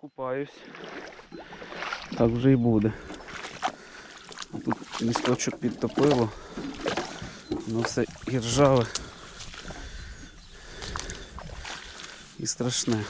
Купаюсь. Так вже і буде. Тут місточок підтопило. Воно все і ржаве. І страшне.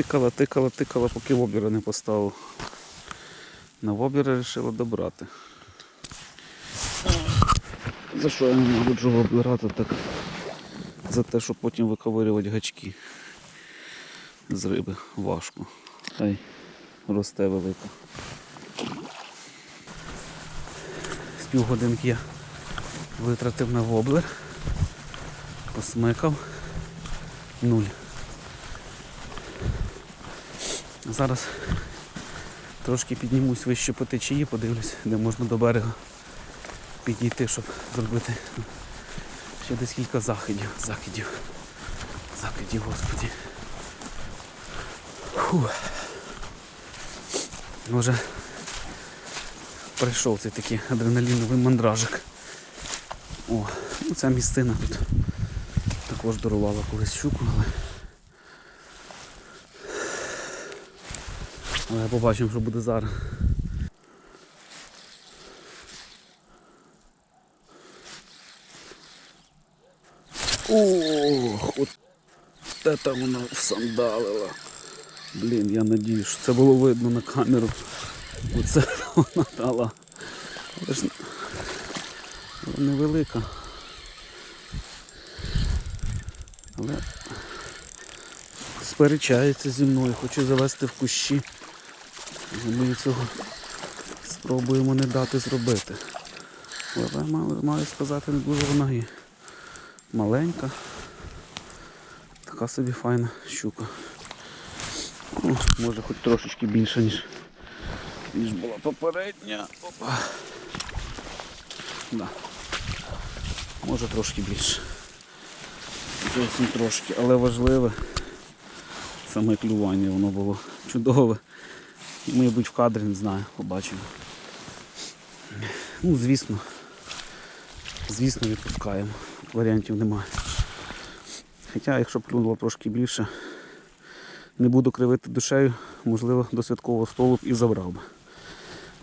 Тикала, тикала, тикала, поки воблера не поставив. На воблера вирішила добрати. За що я не буду воблера, так за те, щоб потім виковирювати гачки з риби важко. Та росте велика. З півгодинки я витратив на воблер, посмикав нуль. Зараз трошки піднімусь вище по течії, подивлюсь, де можна до берега підійти, щоб зробити ще десь кілька заходів. Закидів. Закидів, господі. Може прийшов цей такий адреналіновий мандражик. О, ну ця місцина тут також дарувала колись щуку, але Але побачимо, що буде зараз. Ох, от це вона всандалила. Блін, я надію, що це було видно на камеру. Оце вона дала. Але ж невелика. Але сперечається зі мною, хоче завести в кущі. Ми цього спробуємо не дати зробити. Але маю, маю сказати, не дуже вона і маленька. Така собі файна щука. Ну, може хоч трошечки більша, ніж, ніж була попередня. Опа. Да. Може трошки більше. Зовсім трошки, але важливе саме клювання воно було чудове. І, мабуть, в кадрі не знаю, побачимо. Ну, звісно. Звісно, відпускаємо. Варіантів немає. Хоча, якщо б клюнуло трошки більше, не буду кривити душею, можливо, до святкового столу б і забрав би.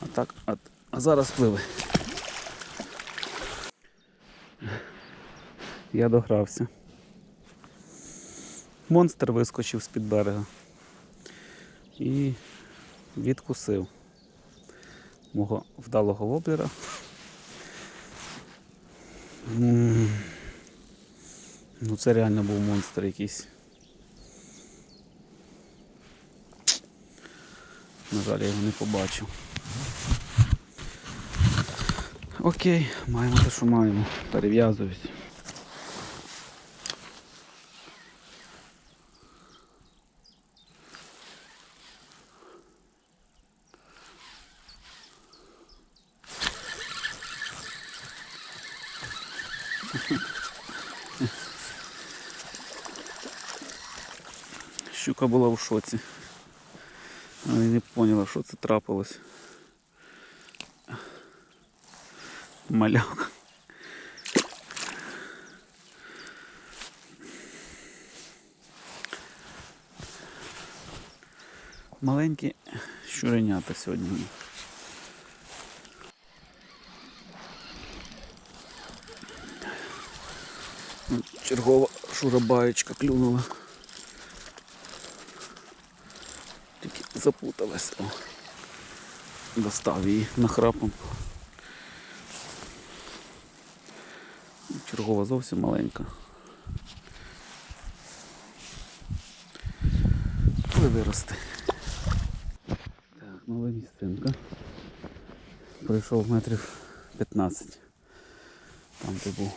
А так, а, а зараз пливе. Я догрався. Монстр вискочив з-під берега і відкусив мого вдалого воблера. Ну це реально був монстр якийсь. На жаль, я його не побачив. Окей, маємо те, що маємо. Перев'язуюсь. Щука була в шоці. Але не поняла, що це трапилось. Малявка. Маленькі щуренята сьогодні. Чергова шурабаєчка клюнула. Запуталась. О. Достав її нахрапом. Чергова зовсім маленька. Коли виросте. Так, нова місцинка. Пройшов метрів 15. Там де був.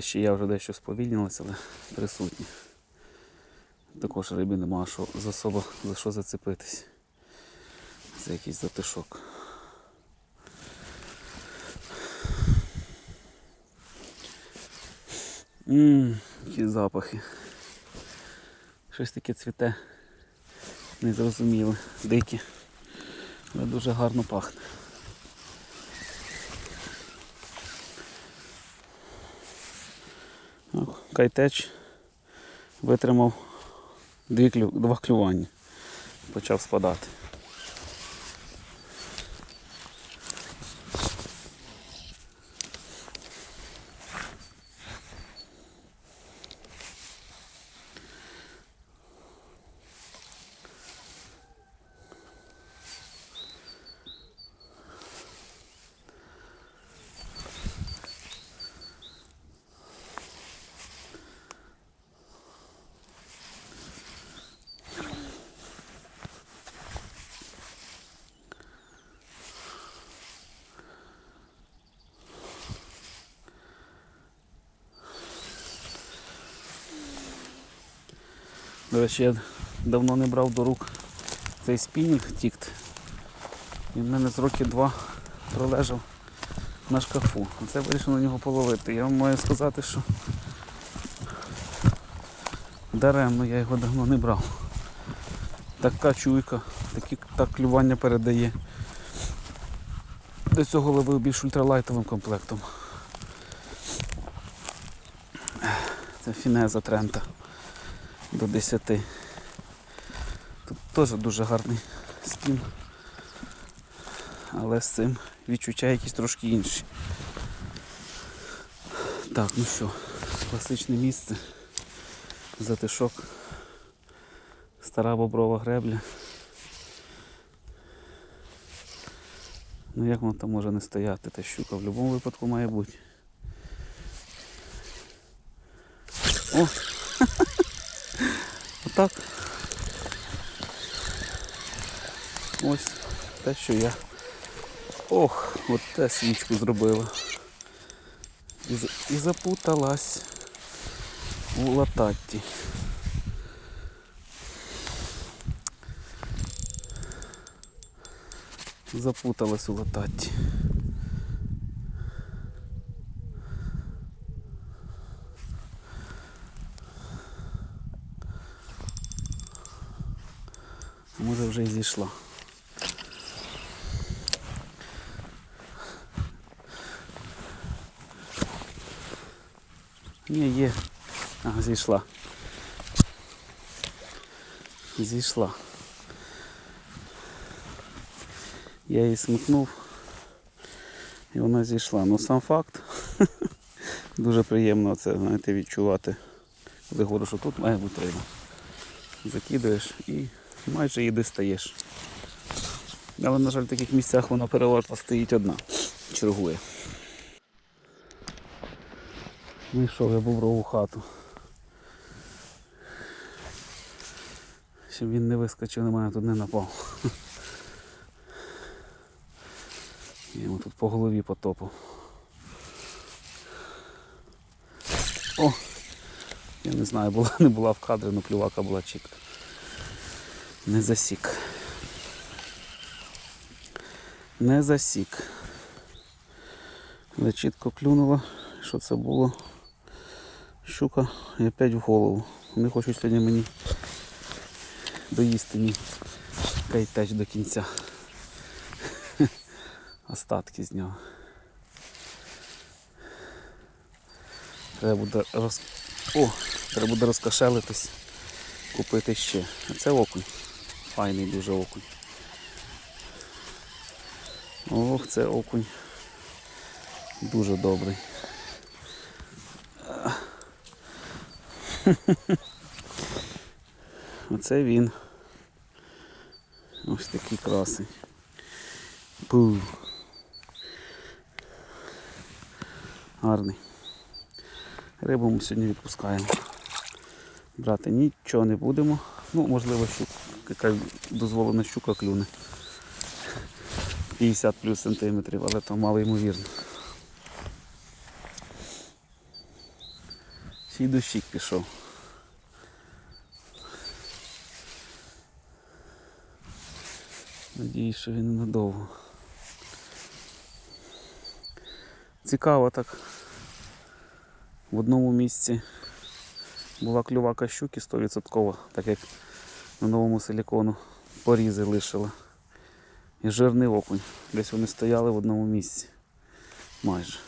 Тут течія вже дещо сповільнилася, але присутні. Також риби нема що за особо за що зацепитись. Це якийсь затишок. Ммм, які запахи. Щось таке цвіте. Незрозуміле, дикі. Але дуже гарно пахне. Ох, витримав дві два клювання. Почав спадати. До речі, я давно не брав до рук цей спінінг тікт. Він в мене з років два пролежав на шкафу. Оце вирішив на нього половити. Я вам маю сказати, що даремно я його давно не брав. Така чуйка, такі, так клювання передає. До цього ловив більш ультралайтовим комплектом. Це фінеза Трента до 10. Тут теж дуже гарний скін. Але з цим відчуття якісь трошки інші. Так, ну що, класичне місце. Затишок. Стара боброва гребля. Ну як воно там може не стояти, та щука в будь-якому випадку має бути. О! Отак. Ось те, що я. Ох, от те свічку зробила. І, і запуталась у лататті. Запуталась у лататті. Може вже і зійшла. Ні, є. Ага, зійшла. Зійшла. Я її смикнув і вона зійшла. Ну сам факт. Дуже приємно це знаєте, відчувати. Коли говорю, що тут має бути риба. закидаєш і майже її дістаєш. Але, на жаль, в таких місцях вона переважно стоїть одна, чергує. Знайшов я боброву хату. Щоб він не вискочив на мене тут не напав. Я йому тут по голові потопав. О! Я не знаю, була, не була в кадрі, але клювака була чітка. Не засік. Не засік. Але чітко клюнула. Що це було? Щука і опять в голову. Вони хочуть сьогодні мені доїсти мій кайтеч до кінця. Остатки з нього. Треба буде роз... О, треба буде розкошелитись, купити ще. А це окунь. Файний дуже окунь. Ох, це окунь. Дуже добрий. Оце він. Ось такий красий. Бу. Гарний. Рибу ми сьогодні відпускаємо. Брати нічого не будемо. Ну, можливо, щук, яка дозволена щука клюне. 50 плюс сантиметрів, але то мало ймовірно. Ще й дощик пішов. Надіюсь, що він ненадовго. Цікаво так. В одному місці була клювака щуки 100%, так як на новому силікону порізи лишила. І жирний окунь. Десь вони стояли в одному місці. Майже.